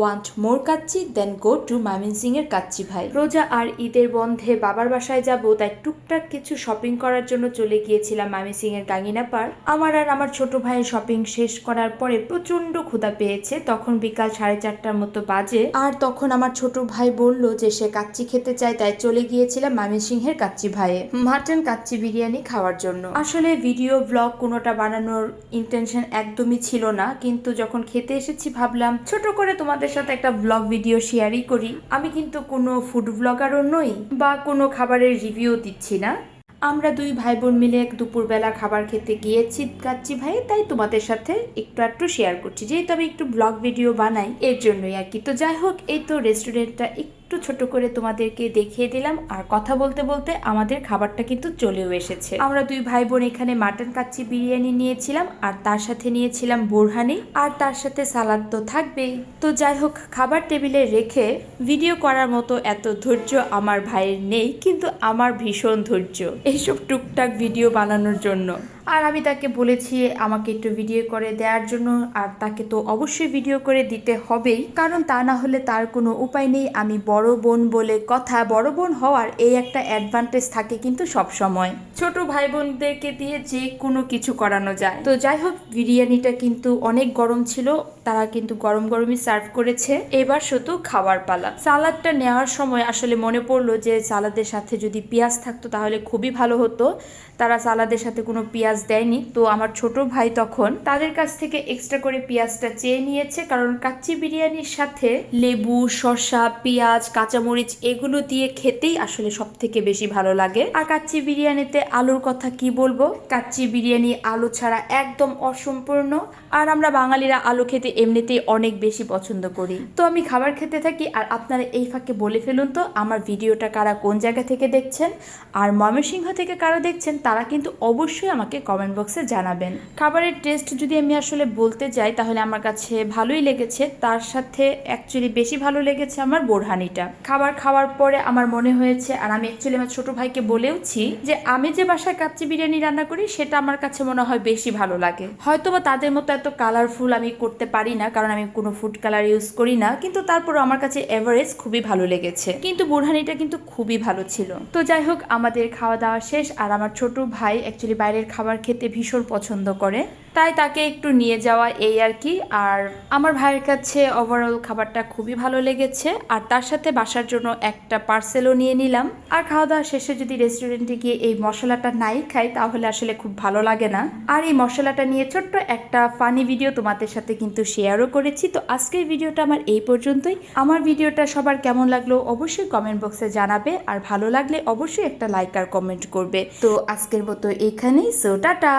Want more kacchi then go to Mymensingh এর কাচ্চি ভাই। রোজা আর ঈদের বন্ধে বাবার বাসায় যাব, তাই টুকটাক কিছু শপিং করার জন্য চলে গিয়েছিলাম মামিসিং এর গাঙ্গিনা পার আমার আর আমার ছোট ভাইয়ের শপিং শেষ করার পরে প্রচণ্ড ক্ষুধা পেয়েছে। তখন বিকাল সাড়ে চারটার মতো বাজে। আর তখন আমার ছোট ভাই বলল যে সে কাচ্চি খেতে চায়, তাই চলে গিয়েছিলাম মামিসিংহের কাচ্চি ভাইয়ে। মাটন কাচ্চি বিরিয়ানি খাওয়ার জন্য। আসলে ভিডিও ব্লগ কোনোটা বানানোর ইন্টেনশন একদমই ছিল না, কিন্তু যখন খেতে এসেছি ভাবলাম, ছোট করে তোমাদের সাথে একটা ব্লগ ভিডিও শেয়ারই করি। আমি কিন্তু কোনো ফুড ব্লগারও নই বা কোনো খাবারের রিভিউ দিচ্ছি না। আমরা দুই ভাই বোন মিলে এক দুপুরবেলা খাবার খেতে গিয়েছি কাচ্ছি ভাই, তাই তোমাদের সাথে একটু একটু শেয়ার করছি। যেহেতু আমি একটু ব্লগ ভিডিও বানাই, এর জন্যই আর কি। তো যাই হোক, এই তো রেস্টুরেন্টটা একটু ছোট করে তোমাদেরকে দেখিয়ে দিলাম। আর কথা বলতে বলতে আমাদের খাবারটা কিন্তু চলেও এসেছে। আমরা দুই ভাই বোন এখানে মাটন কাচ্চি বিরিয়ানি নিয়েছিলাম, আর তার সাথে নিয়েছিলাম বোরহানি, আর তার সাথে সালাদ তো থাকবেই। তো যাই হোক, খাবার টেবিলে রেখে ভিডিও করার মতো এত ধৈর্য আমার ভাইয়ের নেই, কিন্তু আমার ভীষণ ধৈর্য এইসব টুকটাক ভিডিও বানানোর জন্য। আর আমি তাকে বলেছি, আমাকে একটু ভিডিও করে দেওয়ার জন্য। আর তাকে তো অবশ্যই ভিডিও করে দিতে হবেই। কারণ তা না হলে তার কোনো উপায় নেই। আমি বড় বোন বলে কথা, বড় বোন হওয়ার এই একটা অ্যাডভান্টেজ থাকে কিন্তু সব সময় ছোট ভাই বোনদেরকে দিয়ে যে কোনো কিছু করানো যায়। তো যাই হোক, বিরিয়ানিটা কিন্তু অনেক গরম ছিল। তারা কিন্তু গরম গরমই সার্ভ করেছে। এবার শুধু খাওয়ার পালা। সালাদটা নেওয়ার সময় আসলে মনে পড়ল যে সালাদের সাথে যদি পেঁয়াজ থাকতো তাহলে খুবই ভালো হতো। তারা সালাদের সাথে কোনো পেঁয়াজ দেয়নি। তো আমার ছোট ভাই তখন তাদের কাছ থেকে এক্সট্রা করে পেঁয়াজটা চেয়ে নিয়েছে। কারণ কাচ্চি বিরিয়ানির সাথে লেবু, শসা, পেঁয়াজ, কাঁচামরিচ এগুলো দিয়ে খেতেই আসলে সব থেকে বেশি ভালো লাগে। আর কাচ্চি বিরিয়ানিতে আলুর কথা কি বলব? কাচ্চি বিরিয়ানি আলু ছাড়া একদম অসম্পূর্ণ। আর আমরা বাঙালিরা আলু খেতে এমনিতেই অনেক বেশি পছন্দ করি। তো আমি খাবার খেতে থাকি, আর আপনারা এই ফাঁকে বলে ফেলুন তো, আমার ভিডিওটা কারা কোন জায়গা থেকে দেখছেন, আর ময়মনসিংহ থেকে কারা দেখছেন, তারা কিন্তু অবশ্যই আমাকে কমেন্ট বক্সে জানাবেন। খাবারের টেস্ট যদি আমি আসলে বলতে যাই, তাহলে আমার কাছে ভালোই লেগেছে, তার সাথে অ্যাকচুয়ালি বেশি ভালো লেগেছে আমার বোরহানিটা। খাবার খাওয়ার পরে আমার মনে হয়েছে, আর আমি অ্যাকচুয়ালি আমার ছোট ভাইকে বলেওছি যে, আমি যে বাসায় কাচ্চি বিরিয়ানি রান্না করি, সেটা আমার কাছে মনে হয় বেশি ভালো লাগে। হয়তো বা তাদের মতো এত কালারফুল আমি করতে পারি না, কারণ আমি কোনো ফুড কালার ইউজ করি না, কিন্তু তারপর আমার কাছে এভারেজ খুবই ভালো লেগেছে। কিন্তু বুরহানিটা কিন্তু খুবই ভালো ছিল। তো যাই হোক, আমাদের খাওয়া দাওয়া শেষ, আর আমার ছোট ভাই অ্যাকচুয়ালি বাইরের খাবার খেতে ভীষণ পছন্দ করে। তাই তাকে একটু নিয়ে যাওয়া এই আর কি। আর আমার ভাইয়ের কাছে ওভারঅল খাবারটা খুবই ভালো লেগেছে। আর তার সাথে বাসার জন্য একটা পার্সেলও নিয়ে নিলাম। আর খাওয়া দাওয়া শেষে যদি রেস্টুরেন্টে গিয়ে এই মশলাটা নাই খাই, তাহলে আসলে খুব ভালো লাগে না। আর এই মশলাটা নিয়ে ছোট্ট একটা ফানি ভিডিও তোমাদের সাথে কিন্তু শেয়ারও করেছি। তো আজকের ভিডিওটা আমার এই পর্যন্তই। আমার ভিডিওটা সবার কেমন লাগল অবশ্যই কমেন্ট বক্সে জানাবে। আর ভালো লাগলে অবশ্যই একটা লাইক আর কমেন্ট করবে। তো আজকের মতো এখানেই। So tata